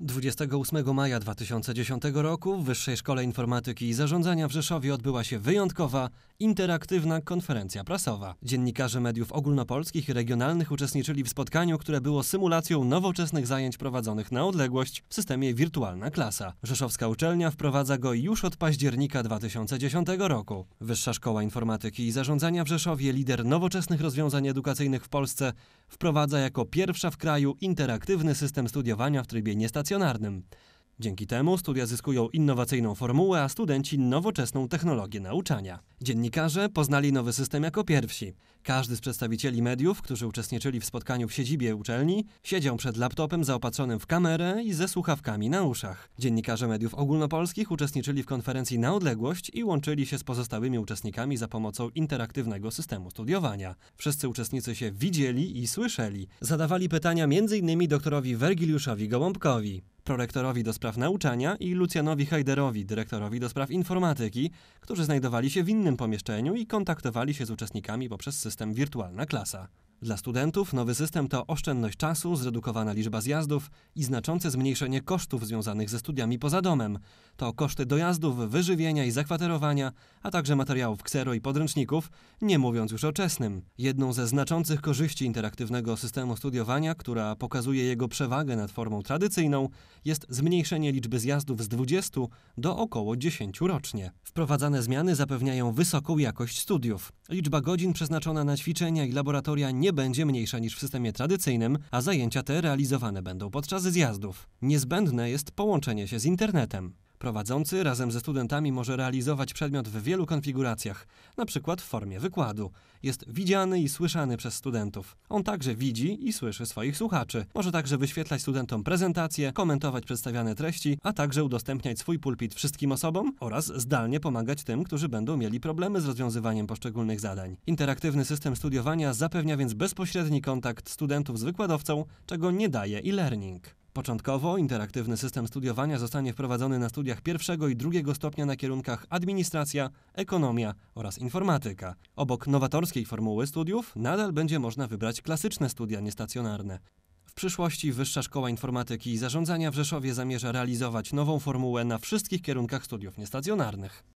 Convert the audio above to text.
28 maja 2010 roku w Wyższej Szkole Informatyki i Zarządzania w Rzeszowie odbyła się wyjątkowa, interaktywna konferencja prasowa. Dziennikarze mediów ogólnopolskich i regionalnych uczestniczyli w spotkaniu, które było symulacją nowoczesnych zajęć prowadzonych na odległość w systemie Wirtualna Klasa. Rzeszowska uczelnia wprowadza go już od października 2010 roku. Wyższa Szkoła Informatyki i Zarządzania w Rzeszowie, lider nowoczesnych rozwiązań edukacyjnych w Polsce, wprowadza jako pierwsza w kraju interaktywny system studiowania w trybie niestacjonarnym stacjonarnym. Dzięki temu studia zyskują innowacyjną formułę, a studenci nowoczesną technologię nauczania. Dziennikarze poznali nowy system jako pierwsi. Każdy z przedstawicieli mediów, którzy uczestniczyli w spotkaniu w siedzibie uczelni, siedział przed laptopem zaopatrzonym w kamerę i ze słuchawkami na uszach. Dziennikarze mediów ogólnopolskich uczestniczyli w konferencji na odległość i łączyli się z pozostałymi uczestnikami za pomocą interaktywnego systemu studiowania. Wszyscy uczestnicy się widzieli i słyszeli. Zadawali pytania m.in. doktorowi Wergiliuszowi Gołąbkowi prorektorowi do spraw nauczania i Lucjanowi Hajderowi, dyrektorowi do spraw informatyki, którzy znajdowali się w innym pomieszczeniu i kontaktowali się z uczestnikami poprzez system Wirtualna Klasa. Dla studentów nowy system to oszczędność czasu, zredukowana liczba zjazdów i znaczące zmniejszenie kosztów związanych ze studiami poza domem. To koszty dojazdów, wyżywienia i zakwaterowania, a także materiałów ksero i podręczników, nie mówiąc już o czesnym. Jedną ze znaczących korzyści interaktywnego systemu studiowania, która pokazuje jego przewagę nad formą tradycyjną, jest zmniejszenie liczby zjazdów z 20 do około 10 rocznie. Wprowadzane zmiany zapewniają wysoką jakość studiów. Liczba godzin przeznaczona na ćwiczenia i laboratoria nie będzie mniejsza niż w systemie tradycyjnym, a zajęcia te realizowane będą podczas zjazdów. Niezbędne jest połączenie się z internetem. Prowadzący razem ze studentami może realizować przedmiot w wielu konfiguracjach, np. w formie wykładu. Jest widziany i słyszany przez studentów. On także widzi i słyszy swoich słuchaczy. Może także wyświetlać studentom prezentacje, komentować przedstawiane treści, a także udostępniać swój pulpit wszystkim osobom oraz zdalnie pomagać tym, którzy będą mieli problemy z rozwiązywaniem poszczególnych zadań. Interaktywny system studiowania zapewnia więc bezpośredni kontakt studentów z wykładowcą, czego nie daje e-learning. Początkowo interaktywny system studiowania zostanie wprowadzony na studiach pierwszego i drugiego stopnia na kierunkach administracja, ekonomia oraz informatyka. Obok nowatorskiej formuły studiów nadal będzie można wybrać klasyczne studia niestacjonarne. W przyszłości Wyższa Szkoła Informatyki i Zarządzania w Rzeszowie zamierza realizować nową formułę na wszystkich kierunkach studiów niestacjonarnych.